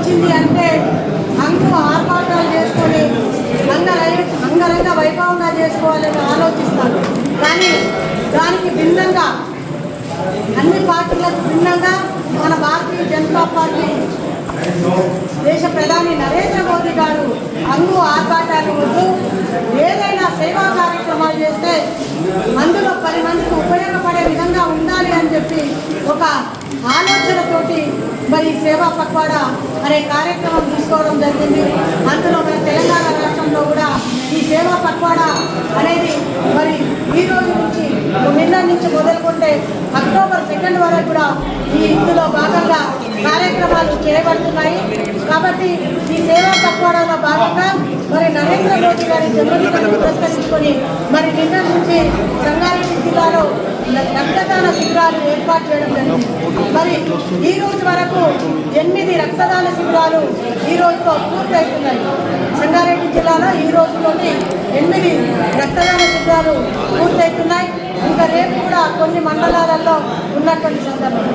వచ్చింది అంటే అందరూ ఆర్భాటాలు చేసుకొని అంగరై అంగరంగ వైభవంగా చేసుకోవాలని ఆలోచిస్తారు కానీ దానికి భిన్నంగా అన్ని పార్టీలకు భిన్నంగా మన భారతీయ జనతా పార్టీ దేశ ప్రధాని నరేంద్ర మోదీ గారు అంగు ఆర్భాటాలు వద్దు. ఏదైనా సేవా కార్యక్రమాలు చేస్తే అందులో పది మందికి ఉపయోగపడే విధంగా ఉండాలి అని చెప్పి ఒక ఆలోచనతోటి మరి సేవా పక్వాడ అనే కార్యక్రమం తీసుకోవడం జరిగింది. అందులో మన తెలంగాణ రాష్ట్రంలో కూడా ఈ సేవా పక్వాడ అనేది మరి ఈ రోజు నుంచి నిన్న నుంచి మొదలుకుంటే అక్టోబర్ సెకండ్ వరకు కూడా ఈ ఇందులో భాగంగా కార్యక్రమాలు చేయబడుతున్నాయి కాబట్టి ఈ సేవా పక్వాడలో భాగంగా మరి నరేంద్ర మోదీ గారి జన్మదినాన్ని పురస్కరించుకొని మరి నిన్న నుంచి సంగారెడ్డి జిల్లాలో రక్తదాన శిబిరాలు ఏర్పాటు చేయడం జరిగింది. మరి ఈ రోజు వరకు ఎనిమిది రక్తదాన శిబిరాలు ఈ రోజుతో పూర్తవుతున్నాయి. సంగారెడ్డి జిల్లాలో ఈ రోజులోని ఎనిమిది రక్తదాన శిబిరాలు పూర్తవుతున్నాయి. ఇంకా రేపు కూడా కొన్ని మండలాలలో ఉన్నటువంటి సందర్భం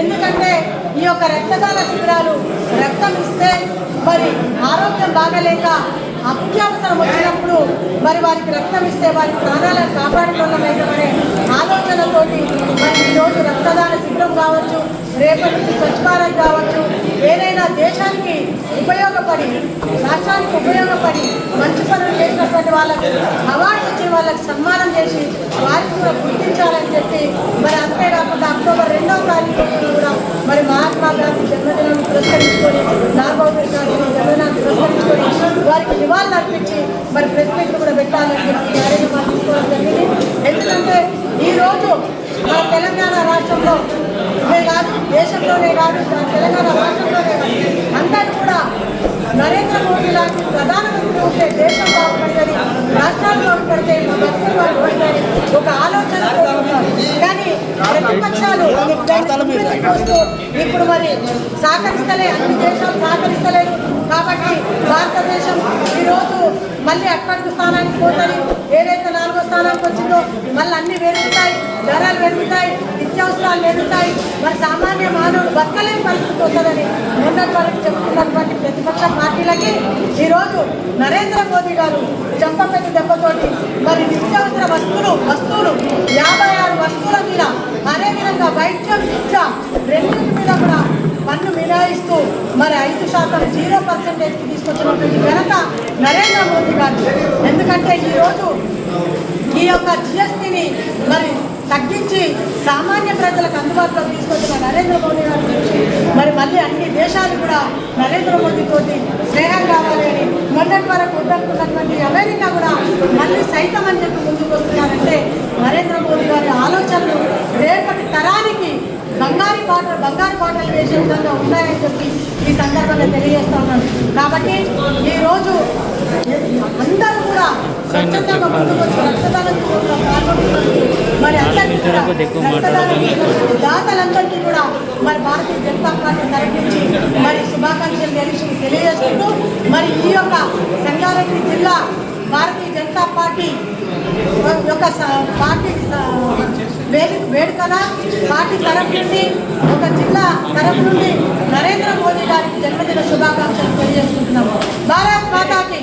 ఎందుకంటే ఈ యొక్క రక్తదాన శిబిరాలు రక్తం ఇస్తే మరి ఆరోగ్యం బాగలేక అత్యవసరం వచ్చినప్పుడు మరి వారికి రక్తం ఇస్తే వారి ప్రాణాలను కాపాడుకోవడమేమనే ఆలోచనతోటి మరి ఈరోజు రక్తదాన శిబిరం కావచ్చు రేపటి నుంచి స్వచ్ఛ భారత్ కావచ్చు ఏదైనా దేశానికి ఉపయోగపడి రాష్ట్రానికి ఉపయోగపడి మంచి పనులు చేసినటువంటి వాళ్ళకి అవార్డు ఇచ్చి వాళ్ళకి సన్మానం చేసి వారికి కూడా గుర్తించాలని చెప్పి మరి అంతేకాకుండా అక్టోబర్ రెండవ తారీఖు కూడా మరి మహాత్మా గాంధీ జన్మదినాన్ని పురస్కరించుకొని నాగబాబు గాంధీ జన్మదినాన్ని పురస్కరించుకొని వారికి నివాళులు అర్పించి మరి ప్రెస్ మీట్లు కూడా పెట్టాలని చెప్పి కార్యక్రమాలు తీసుకోవడం జరిగింది. ఎందుకంటే ఈరోజు మన తెలంగాణ రాష్ట్రంలో కాదు దేశంలోనే కాదు తెలంగాణ రాష్ట్రంలోనే కాదు. అందరూ కూడా నరేంద్ర మోదీ లాంటి ప్రధానమంత్రి ఉంటే దేశం బాగుపడుతుంది రాష్ట్రాలు బాగుపడితే మా భక్తులు బాగుపడతాయి ఒక ఆలోచన కానీ ప్రతిపక్షాలు చూస్తూ ఇప్పుడు మరి సహకరిస్తలే అన్ని దేశాలు సహకరిస్తలేదు కాబట్టి భారతదేశం ఈరోజు మళ్ళీ అక్కడికి స్థానానికి పోతుంది. ఏదైతే నాలుగో స్థానానికి వచ్చిందో మళ్ళీ అన్ని పెరుగుతాయి ధరలు పెరుగుతాయి నిత్యావసరాలు పెరుగుతాయి. మరి సామాన్య మానవుడు బతకలేని పరిస్థితి వస్తుందని మొన్నటి వరకు చెప్పుకున్నటువంటి ప్రతిపక్ష పార్టీలకి ఈరోజు నరేంద్ర మోదీ గారు చెంపపెట్టి దెబ్బతోటి మరి నిత్యావసర వస్తువులు వస్తువులు యాభై ఆరు వస్తువుల మీద అదేవిధంగా వైద్యం విద్య రెండింటి మీద కూడా పన్ను మినాయిస్తూ మరి ఐదు శాతం జీరో పర్సెంటేజ్కి తీసుకొచ్చినటువంటి ఘనత నరేంద్ర మోదీ గారు ఎందుకంటే ఈరోజు ఈ యొక్క జిఎస్టీని మరి తగ్గించి సామాన్య ప్రజలకు అందుబాటులో తీసుకొచ్చిన నరేంద్ర మోదీ గారి గురించి మరి మళ్ళీ అన్ని దేశాలు కూడా నరేంద్ర మోదీ తోటి స్నేహం కావాలని మొదటి మొన్నటి వరకు వద్దనుకున్నటువంటి అమెరికా కూడా మళ్ళీ సైతం అని చెప్పి ముందుకు వస్తున్నారంటే నరేంద్ర మోదీ గారి ఆలోచనలు రేపటి తరానికి బంగారు పాటలు బంగారు పాటలు వేసే విధంగా ఉన్నాయని చెప్పి ఈ సందర్భంగా తెలియజేస్తా ఉన్నాను. కాబట్టి ఈరోజు అందరూ కూడా స్వచ్ఛందంగా ముందుకు వచ్చి రక్తదానం పాల్గొంటున్నందుకు మరి అందరికీ కూడా రక్తదానం చేసినటువంటి దాతలందరికీ కూడా మరి భారతీయ జనతా పార్టీ తరఫు నుంచి మరి శుభాకాంక్షలు తెలిసి తెలియజేసుకుంటూ మరి ఈ యొక్క సంగారెడ్డి జిల్లా భారతీయ జనతా పార్టీ యొక్క పార్టీ స- వేడు వేడుకన పార్టీ తరఫు నుండి ఒక జిల్లా తరఫు నుండి నరేంద్ర మోదీ గారికి జన్మదిన శుభాకాంక్షలు తెలియజేసుకుంటున్నాము భారత్ మాతాకి.